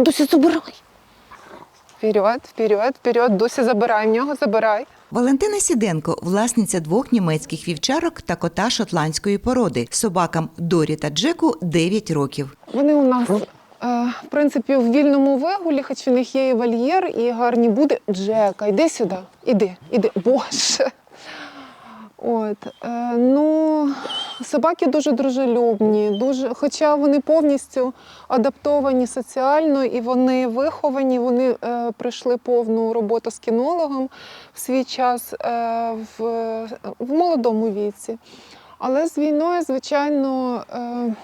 Досі забирай. Вперед, вперед, вперед. Досі забирай в нього, забирай. Валентина Сіденко, власниця двох німецьких вівчарок та кота шотландської породи. Собакам Дорі та Джеку 9 років. Вони у нас, е, в принципі, в вільному вигулі, хоч у них є і вольєр, і гарні буде. Джека, йди сюди, іди, іди. Боже. От, е, ну, собаки дуже дружелюбні, дуже, хоча вони повністю адаптовані соціально і вони виховані, вони е, пройшли повну роботу з кінологом в свій час е, в, в молодому віці. Але з війною, звичайно, е,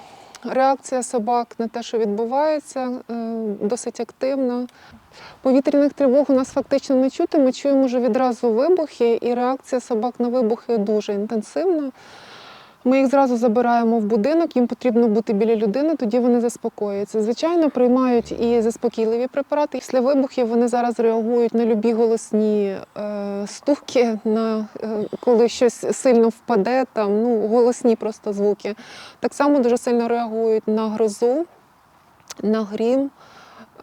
реакція собак на те, що відбувається, е, досить активна. Повітряних тривог у нас фактично не чути. Ми чуємо вже відразу вибухи, і реакція собак на вибухи дуже інтенсивна. Ми їх зразу забираємо в будинок, їм потрібно бути біля людини, тоді вони заспокоюються. Звичайно, приймають і заспокійливі препарати. Після вибухів вони зараз реагують на любі голосні е, стуки, на е, коли щось сильно впаде, там ну голосні просто звуки. Так само дуже сильно реагують на грозу, на грім.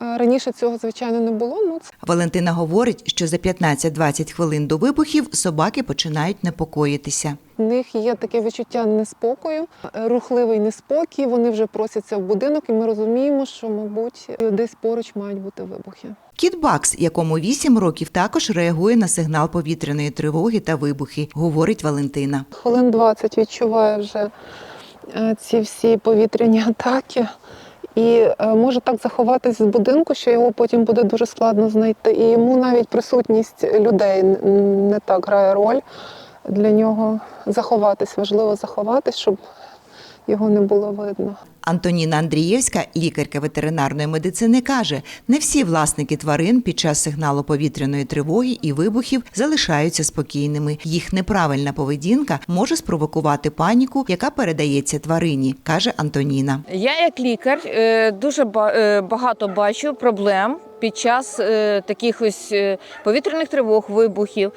Раніше цього, звичайно, не було. Ну, це Валентина говорить, що за 15-20 хвилин до вибухів собаки починають непокоїтися. В них є таке відчуття неспокою, рухливий неспокій. Вони вже просяться в будинок, і ми розуміємо, що, мабуть, десь поруч мають бути вибухи. Кіт Бакс, якому 8 років, також реагує на сигнал повітряної тривоги та вибухи, говорить Валентина. Хвилин 20 відчуває вже е, ці всі повітряні атаки. І е, може так заховатись з будинку, що його потім буде дуже складно знайти. І йому навіть присутність людей не так грає роль. Для нього заховатись, важливо заховатись, щоб його не було видно. Антоніна Андрієвська, лікарка ветеринарної медицини, каже: не всі власники тварин під час сигналу повітряної тривоги і вибухів залишаються спокійними. Їх неправильна поведінка може спровокувати паніку, яка передається тварині, каже Антоніна. Я як лікар е, дуже е, багато бачу проблем під час е, таких ось е, повітряних тривог, вибухів.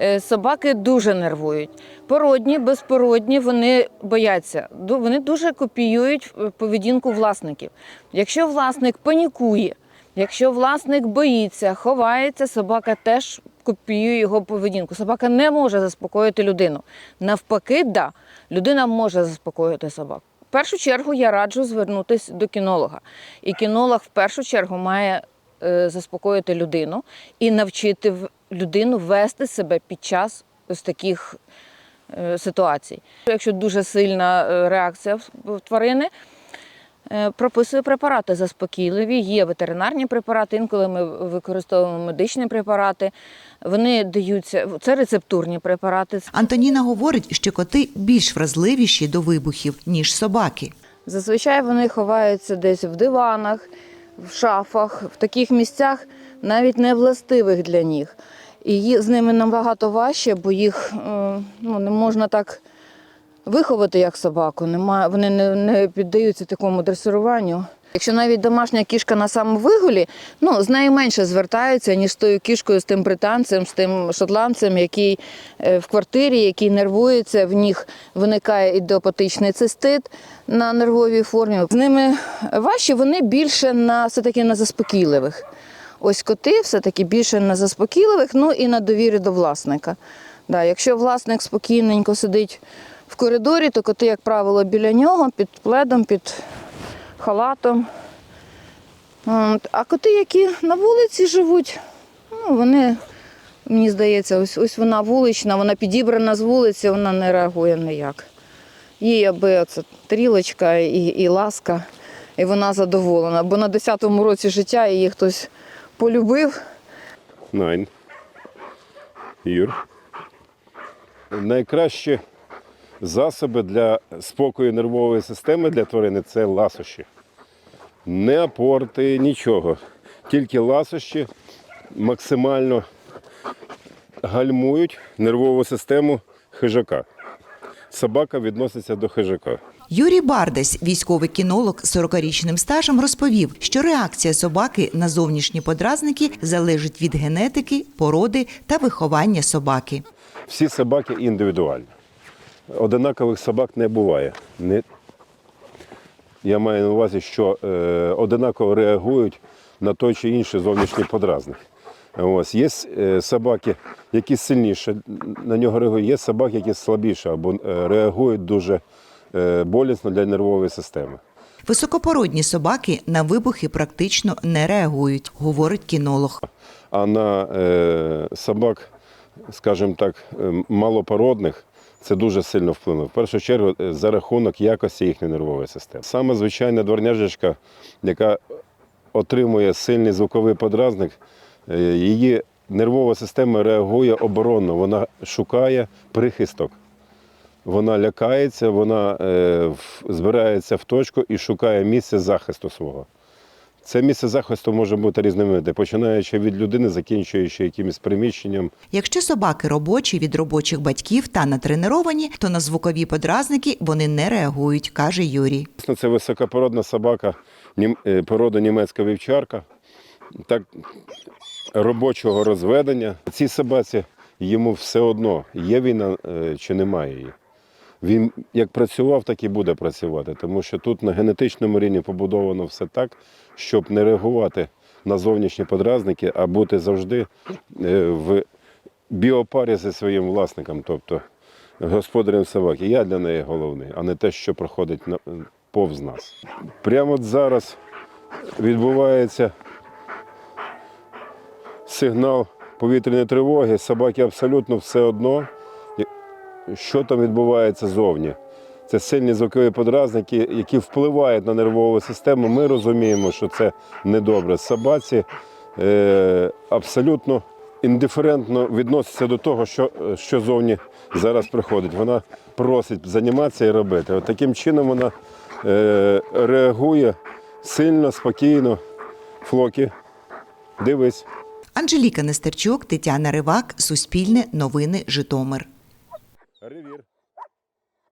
Е, Собаки дуже нервують. Породні, безпородні, вони бояться. Вони дуже копіюють е, поведінку власників. Якщо власник панікує, якщо власник боїться, ховається, собака теж копіює його поведінку. Собака не може заспокоїти людину. Навпаки, да, людина може заспокоїти собаку. В першу чергу я раджу звернутися до кінолога. І кінолог в першу чергу має е, заспокоїти людину і навчити людину вести себе під час ось таких е, ситуацій. Якщо дуже сильна е, реакція в- тварини, е, прописує препарати заспокійливі. Є ветеринарні препарати, інколи ми використовуємо медичні препарати. Вони даються, це рецептурні препарати. Антоніна говорить, що коти більш вразливіші до вибухів ніж собаки. Зазвичай вони ховаються десь в диванах, в шафах, в таких місцях, навіть не властивих для них. І з ними набагато важче, бо їх е, ну, не можна так виховати, як собаку. Нема, вони не, не піддаються такому дресируванню. Якщо навіть домашня кішка на самовигулі, ну, з нею менше звертаються, ніж з тою кішкою, з тим британцем, з тим шотландцем, який е, в квартирі, який нервується, в них виникає ідеопатичний цистит на нервовій формі. З ними важче, вони більше на все-таки на заспокійливих. Ось коти все-таки більше на заспокійливих, ну і на довірі до власника. Да, якщо власник спокійненько сидить в коридорі, то коти, як правило, біля нього, під пледом, під халатом. А коти, які на вулиці живуть, ну, вони, мені здається, ось, ось вона вулична, вона підібрана з вулиці, вона не реагує ніяк. Їй аби оце трілочка і, і ласка, і вона задоволена. Бо на 10-му році життя її хтось полюбив. Найн. Юр. Найкращі засоби для спокою нервової системи для тварини це ласощі. Не апорти, нічого. Тільки ласощі максимально гальмують нервову систему хижака. Собака відноситься до хижака. Юрій Бардесь, військовий кінолог з 40-річним стажем, розповів, що реакція собаки на зовнішні подразники залежить від генетики, породи та виховання собаки. Всі собаки індивідуальні. Одинакових собак не буває. Не... Я маю на увазі, що е, одинаково реагують на той чи інший зовнішній подразник. Ось є е, собаки, які сильніше на нього реагують, є собаки, які слабіше або е, реагують дуже болісно для нервової системи. Високопородні собаки на вибухи практично не реагують, говорить кінолог. А на е, собак, скажімо так, е, малопородних це дуже сильно вплине. В першу чергу е, за рахунок якості їхньої нервової системи. Саме звичайна дворняжечка, яка отримує сильний звуковий подразник, е, її нервова система реагує оборонно, вона шукає прихисток. Вона лякається, вона е, збирається в точку і шукає місце захисту свого. Це місце захисту може бути різноманітне, починаючи від людини, закінчуючи якимось приміщенням. Якщо собаки робочі від робочих батьків та натреновані, то на звукові подразники вони не реагують, каже Юрій. Це високопородна собака е, німецька вівчарка, так робочого розведення. Цій собаці йому все одно, є війна е, чи немає її. Він як працював, так і буде працювати, тому що тут на генетичному рівні побудовано все так, щоб не реагувати на зовнішні подразники, а бути завжди е, в біопарі зі своїм власником, тобто господарем собаки. Я для неї головний, а не те, що проходить на- повз нас. Прямо от зараз відбувається сигнал повітряної тривоги. Собаки абсолютно все одно, що там відбувається зовні. Це сильні звукові подразники, які впливають на нервову систему. Ми розуміємо, що це недобре. Собаці е, абсолютно індиферентно відноситься до того, що, що зовні зараз приходить. Вона просить займатися і робити. От таким чином вона е, реагує сильно, спокійно. Флокі, дивись. Анжеліка Нестерчук, Тетяна Ривак, Суспільне, Новини, Житомир.